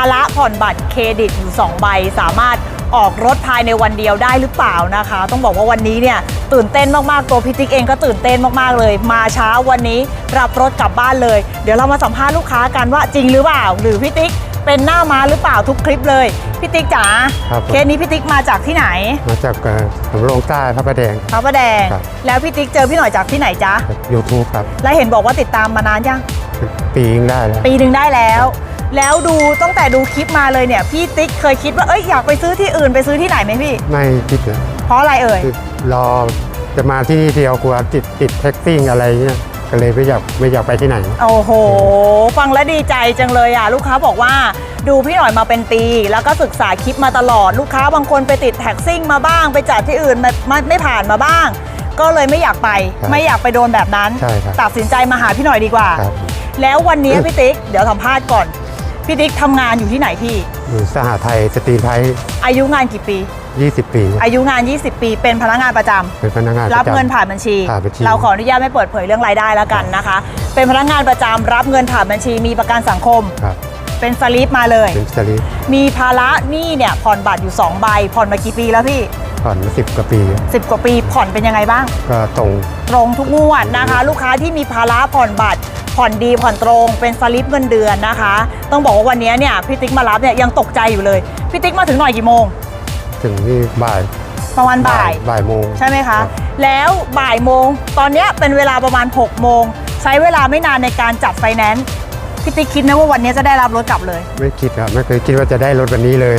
าระผ่อนบัตรเครดิตอยู่2ใบ สามารถออกรถภายในวันเดียวได้หรือเปล่านะคะ ต้องบอกว่าวันนี้เนี่ยตื่นเต้นมากๆตัวพิติกเองก็ตื่นเต้นมากๆเลย มาเช้าวันนี้รับรถกลับบ้านเลย เดี๋ยวเรามาสัมภาษณ์ลูกค้ากันว่าจริงหรือเปล่า หรือพิติกเป็นหน้าม้าหรือเปล่าทุกคลิปเลยพิติกจ๋าครับผม เคสนี้พิติกมาจากที่ไหนมาจากเอ่อสำโรงใต้พระประแดง พระประแดง ครับ แล้วพี่ติ๊กเจอพี่หน่อยจากที่ไหนจ๊ะยูทูบครับและเห็นบอกว่าติดตามมานานยัง ปีนึงได้แล้ว ปีหนึ่งได้แล้ว แล้วดูตั้งแต่ดูคลิปมาเลยเนี่ยพี่ติ๊กเคยคิดว่าเอ้ยอยากไปซื้อที่อื่นไปซื้อที่ไหนไหมพี่ ไม่คิดเลยเพราะอะไรเอ่ย คือรอจะมาที่นี่เดียวกลัวติดติดแท็กซี่อะไรเงี้ยก็เลยไม่อยากไม่อยากไปที่ไหน โอ้โห ฟังแล้วดีใจจังเลยอะ ลูกค้าบอกว่าดูพี่หน่อยมาเป็นปี แล้วก็ศึกษาคลิปมาตลอด ลูกค้าบางคนไปติดแท็กซิ่งมาบ้าง ไปจัดที่อื่นไม่ไม่ไม่ผ่านมาบ้าง ก็เลยไม่อยากไป ครับไม่อยากไปโดนแบบนั้น ใช่ครับตัดสินใจมาหาพี่หน่อยดีกว่า ครับ แล้ววันนี้พี่ติ๊กเดี๋ยวสัมภาษณ์ก่อน พี่ติ๊กทำงานอยู่ที่ไหนพี่ อยู่สหไทยสตรีไทย อายุงานกี่ปี 20 ปีอายุงาน 20 ปี เป็นพนักงานประจำเป็นพนักงานรับประจำ เงินผ่านบัญชี ผ่านบัญชี เราขออนุญาตไม่เปิดเผยเรื่องรายได้แล้วกันนะคะ เป็นพนักงานประจำรับเงินผ่านบัญชี มีประกันสังคม ครับเป็นสลิปมาเลย เป็นสลิปมีภาระหนี้เนี่ยผ่อนบัตรอยู่2ใบผ่อนมากี่ปีแล้วพี่ก่อนมาสิบกว่าปี 10 กว่าปีผ่อนเป็นยังไงบ้าง ก็ตรง ตรงทุกงวดนะคะ ลูกค้าที่มีภาระผ่อนบัตร ผ่อนดีผ่อนตรงเป็นสลิปเงินเดือนนะคะ ต้องบอกว่าวันนี้เนี่ยพี่ติ๊กมารับเนี่ยยังตกใจอยู่เลยพี่ติ๊กมาถึงหน่อยกี่โมง ถึงนี่บ่ายประมาณบ่ายบ่ายโมงใช่ไหมรัคะบแล้วบ่ายโมงตอนเนี้ยเป็นเวลาประมาณ6โมงใช้เวลาไม่นานในการจัดไฟแนนซ์พี่ติ๊กคิดไหมว่าวันนี้จะได้รับรถกลับเลย ไม่คิดครับไม่เคยคิดว่าจะได้รถวันนี้เลย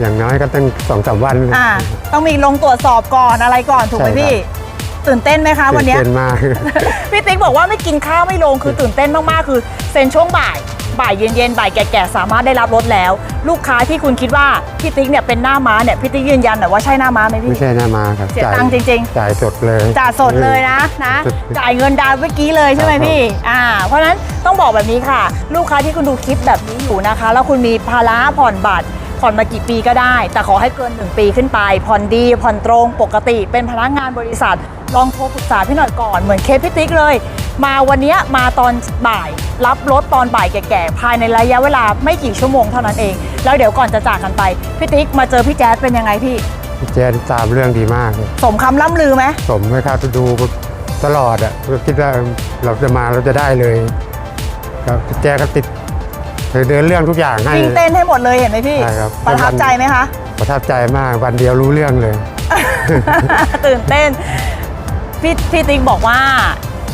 อย่างน้อยก็ตั้งสองสามวันอ่าต้องมีลงตรวจสอบก่อนอะไรก่อนถูกไหมใช่ครับพี่ ตื่นเต้นไหมคะวันเนี้ยตื่เต้นมาก พี่ติ๊กบอกว่าไม่กินข้าวไม่ลงคือตื่นเต้นมากๆ คือเซ็นช่วงบ่าย บ่ายเย็นๆ บ่ายแก่ๆ สามารถได้รับรถแล้ว ลูกค้าที่คุณคิดว่าพี่ติ๊กเนี่ยเป็นหน้าม้าเนี่ยพี่ติ๊กยืนยันหน่อยว่าใช่หน้าม้าไหมไม่พี่ใช่หน้ามาครับเสียตังค์จริงๆ จ่ายสดเลย จ่ายสดเลยนะนะ จ่ายเงินดาวน์เมื่อกี้เลยใช่ไหมครับพี่ อ่า เพราะฉะนั้นต้องบอกแบบนี้ค่ะ ลูกค้าที่คุณดูคลิปแบบนี้อยู่นะคะ แล้วคุณมีภาระผ่อนบัตรผ่อนมากี่ปีก็ได้ แต่ขอให้เกิน 1 ปีขึ้นไป ผ่อนดี ผ่อนตรง ปกติ เป็นพนักงานบริษัท ลองโทรปรึกษาพี่หน่อยก่อนเหมือนเคสพี่ติ๊กเลย มาวันเนี้ยมาตอนบ่าย รับรถตอนบ่ายแก่ๆภายในระยะเวลาไม่กี่ชั่วโมงเท่านั้นเอง แล้วเดี๋ยวก่อนจะจากกันไปพี่ติ๊กมาเจอพี่แจ๊ดเป็นยังไงพี่แจ้งตามเรื่องดีมากเลยสมคำล่ำลือไหมสมไหมครับดูตลอดอะก็คิดว่าเราจะมาเราจะได้เลยครับแจ้ก็ติดเธอเดินเรื่องทุกอย่างให้วิ่งเต้นให้หมดเลยเห็นไหมพี่ใช่ครับประทับใจไหมคะประทับใจมากวันเดียวรู้เรื่องเลย ตื่นเต้น พี่พี่ติ๊กบอกว่า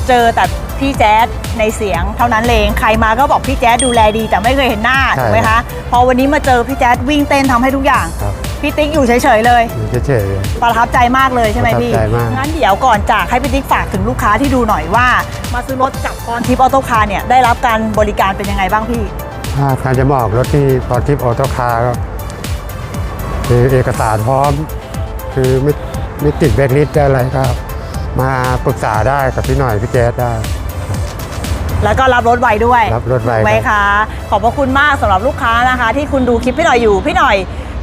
เจอแต่พี่แจ๊ดในเสียงเท่านั้นเองใครมาก็บอกพี่แจ๊ดดูแลดีแต่ไม่เคยเห็นหน้าใช่ ถูกไหมคะพอวันนี้มาเจอพี่แจ๊ดวิ่งเต้นทำให้ทุกอย่างครับพี่ติ๊กอยู่เฉยๆเลยอยู่เฉย ประทับใจมากเลยใช่ไหมพี่ประทับใจมาก งั้นเดี๋ยวก่อนจากให้พี่ติ๊กฝากถึงลูกค้าที่ดูหน่อยว่า มาซื้อรถกับพรทิปออโต้คาร์เนี่ยได้รับการบริการเป็นยังไงบ้างพี่ ๆถ้าใครจะมาออกรถที่พรทิพย์ออโต้คาร์ก็คือเอกสารพร้อม คือไม่ไม่ติดแบล็คลิสต์อะไรก็ มาปรึกษาได้กับพี่หน่อยพี่แจ๊ดได้ แล้วก็รับรถไวด้วยรับรถไวถูกไหมคะ ขอบพระคุณมากสำหรับลูกค้านะคะ ที่คุณดูคลิปพี่หน่อยอยู่พี่หน่อย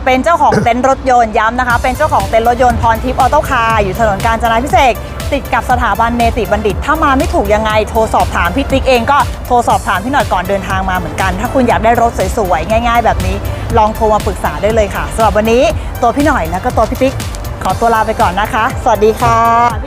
เป็นเจ้าของเต็นท์รถยนต์ย้ำนะคะ เป็นเจ้าของเต็นท์รถยนต์พรทิพย์ออโต้คาร์อยู่ถนนกาญจนาพิเศษกติดกับสถาบันเนติบัณฑิต ถ้ามาไม่ถูกยังไงโทรสอบถามพี่ติ๊กเองก็โทรสอบถามพี่หน่อยก่อนเดินทางมาเหมือนกัน ถ้าคุณอยากได้รถสวยๆ ง่าย ๆ แบบนี้ ลองโทรมาปรึกษาได้เลยค่ะสำหรับวันนี้ตัวพี่หน่อยแล้วก็ตัวพี่ติ๊กขอตัวลาไปก่อนนะคะ สวัสดีค่ะ